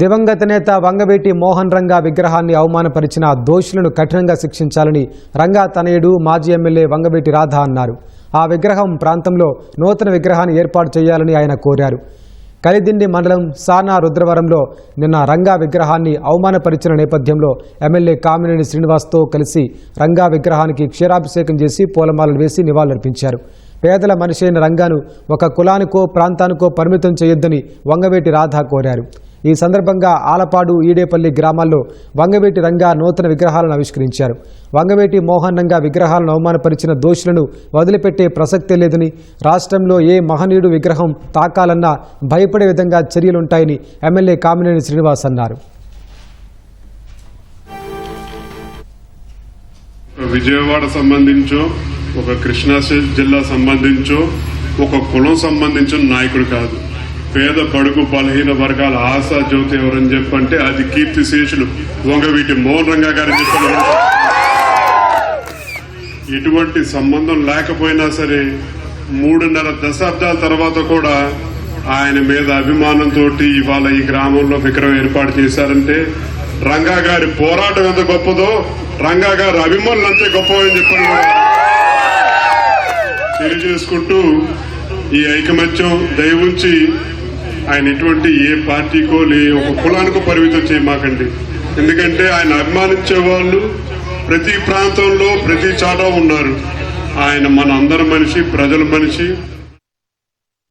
దివంగత నేత వంగవేటి మోహన్ రంగా విగ్రహాన్ని అవమానపరిచిన దోషులను కఠినంగా శిక్షించాలని రంగా తనయుడు మాజీ ఎమ్మెల్యే వంగవేటి రాధ అన్నారు. ఆ విగ్రహం ప్రాంతంలో నూతన విగ్రహాన్ని ఏర్పాటు చేయాలని ఆయన కోరారు. కలిదిండి మండలం సానా రుద్రవరంలో నిన్న రంగా విగ్రహాన్ని అవమానపరిచిన నేపథ్యంలో ఎమ్మెల్యే కామినేని శ్రీనివాస్తో కలిసి రంగా విగ్రహానికి క్షీరాభిషేకం చేసి పూలమాలలు వేసి నివాళులర్పించారు. పేదల మనిషి అయిన రంగాను ఒక కులానికో ప్రాంతానికో పరిమితం చేయొద్దని వంగవేటి రాధ కోరారు. ఈ సందర్భంగా ఆలపాడు ఈడేపల్లి గ్రామాల్లో వంగవేటి రంగా నూతన విగ్రహాలను ఆవిష్కరించారు. వంగవేటి మోహన్ రంగా విగ్రహాలను అవమానపరిచిన దోషులను వదిలిపెట్టే ప్రసక్తే లేదని రాష్ట్రంలో ఏ మహనీయుడు విగ్రహం తాకాలన్నా భయపడే విధంగా చర్యలుంటాయని ఎమ్మెల్యే కామినేని శ్రీనివాస్ అన్నారు. విజయవాడ సంబంధించో ఒక కృష్ణా జిల్లా సంబంధించో ఒక కులం సంబంధించిన నాయకుడు కాదు. పేద బడుగు బలహీన వర్గాల ఆశా జ్యోతి ఎవరని చెప్పంటే అది కీర్తి శేషులు వంగవీటి మోహన్ రంగా గారు చెప్పారు ఎటువంటి సంబంధం లేకపోయినా సరే మూడున్నర దశాబ్దాల తర్వాత కూడా ఆయన మీద అభిమానంతో ఇవాళ ఈ గ్రామంలో విగ్రహం ఏర్పాటు చేశారంటే రంగా గారి పోరాటం ఎంత గొప్పదో రంగా గారి అభిమానులు అంతే గొప్పవని చెప్పారు తెలియజేసుకుంటూ ఈ ఐకమత్యం దయవుంచి ఆయన ఎటువంటి ఏ పార్టీకో లే ఒక కులానికో పరిమితం చేయమాకండి ఎందుకంటే ఆయన అభిమానించే వాళ్ళు ప్రతి ప్రాంతంలో ప్రతి చాట ఉన్నారు. ఆయన మన అందరి మనిషి ప్రజల మనిషి.